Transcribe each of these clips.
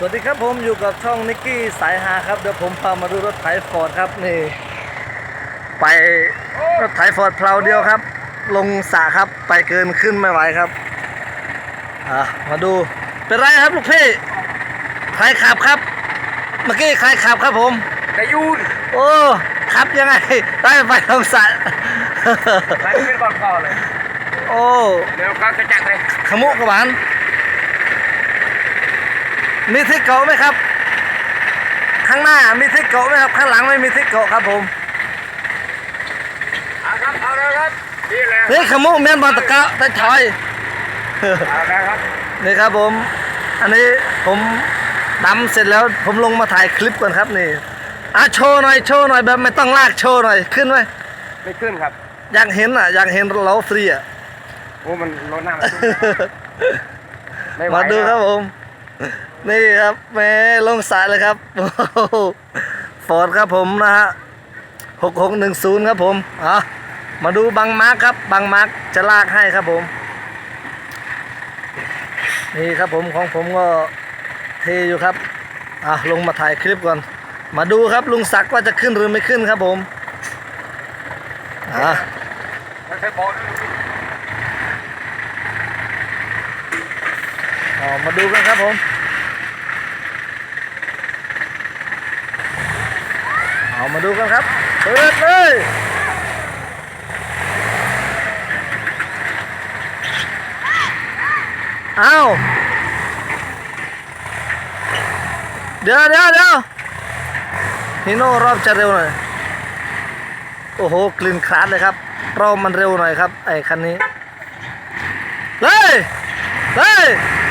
สวัสดีครับผมอยู่กับช่องนิกกี้สายฮาครับเดี๋ยวผมพามาดูรถไถฟอร์ดครับนี่ไปรถไถฟอร์ดเพลาเดียวครับ ลงสระครับไปเกินขึ้นไม่ไหวครับอะมาดูเป็นไรครับลูกพี่ใครขับครับ เมื่อกี้ใครขับครับผมกระยูนโอ้ขับยังไงได้ไปลงสระใส่เป็นก่อนพ่อเลย โอ้เดี๋ยวก็จะจัดเลยขมุกขวาน มีที่เกาะไหมครับ ข้างหน้ามีที่เกาะไหมครับ ข้างหลังไม่มีที่เกาะครับผมเอาครับเอาเลยครับนี่แหละนี่ขมุกเมียนบอลตะกะตะชอยเอาเลยครับนี่ครับผม อันนี้ผมดำเสร็จแล้วผมลงมาถ่ายคลิปก่อนครับนี่อะโชว์หน่อยโชว์หน่อยแบบไม่ต้องลากโชว์หน่อยขึ้นไหมไม่ขึ้นครับ อยากเห็นอะอยากเห็นเราฟรีอะโอ้มันรถหน้ามันขึ้นไม่ไหวมาดูครับแล้วผม นี่ครับแม่ลงสายเลยครับฟอร์ดครับผมนะฮะหกหกหนึ่งศูนย์ครับผมอะมาดูบังมาร์คครับบังมาร์คจะลากให้ครับผม นี่ครับผมของผมก็เทอยู่ครับอะลงมาถ่ายคลิปก่อน มาดูครับลุงศักดิ์ว่าจะขึ้นหรือไม่ขึ้นครับผมอะ ไม่ใช่บอล เอามาดูกันครับผมเอามาดูกันครับเปิดเลยเอาเดี๋ยวเดี๋ยวเดี๋ยวฮิโน่รอบจะเร็วหน่อยโอ้โหกลิ่นคลาดเลยครับรอบมันเร็วหน่อยครับไอ้คันนี้เลย เฮ้ย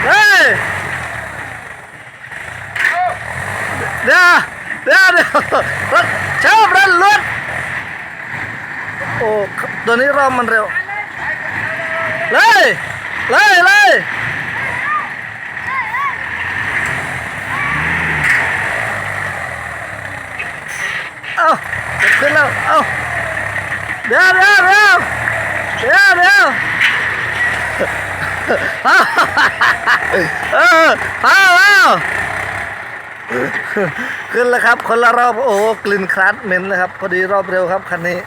เฮ้ย เดี๋ยวเดี๋ยวเดี๋ยวรถชอบรถรถโอ้ตัวนี้รอบมันเร็ว เลย เลย เลยเอาขึ้นแล้ว เอาเดี๋ยวเดี๋ยวเดี๋ยวเดี๋ยวเดี๋ยว เออเอาเอาขึ้นแล้วครับ คนละรอบโอ้กลิ่นคลัดเหม็นเลยครับ พอดีรอบเร็วครับคันนี้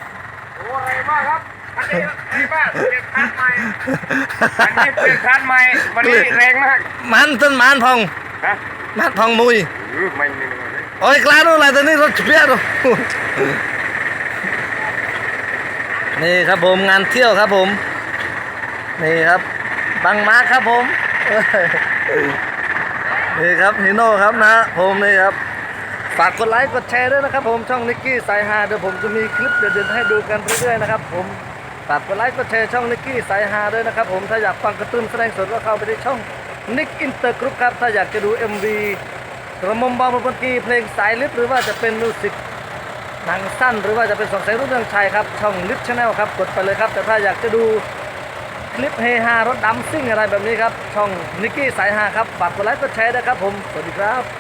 โอ้อะไรมากครับอันนี้ดีมากเปลี่ยนคันใหม่อันนี้เปลี่ยนคันใหม่วันนี้แรงมากมันต้นมันพองฮะมันพองมุยเออไม่ไม่ไม่ไม่โอ้ยกลาดอะไรตัวนี้รถเพี้ยดูนี่ครับผมงานเที่ยวครับผม นี่ครับ บังมาร์คครับผมนี่ครับฮิโน่ครับนะผมนี่ครับฝากกดไลค์กดแชร์ด้วยนะครับผมช่องนิกกี้สายฮาเดี๋ยวผมจะมีคลิปเด็ดๆให้ดูกันเรื่อยๆนะครับผมฝากกดไลค์กดแชร์ช่องนิกกี้สายฮาด้วยนะครับผมถ้าอยากฟังกระตุ้นแสดงสดก็เข้าไปที่ช่องนิกอินเตอร์กรุ๊ปครับถ้าอยากจะดู MV กระมมบางประกีเพลงสายลิฟหรือว่าจะเป็นมิวสิกหนังสั้น หรือว่าจะเป็นสองสายรุ่งเรืองชัยครับช่องลิฟชาแนลครับกดไปเลยครับแต่ถ้าอยากจะดู ลิปเฮฮารถดำซิ่งอะไรแบบนี้ครับ ช่องนิกกี้สายฮาครับ ฝากกดไลค์กดแชร์นะครับผม สวัสดีครับ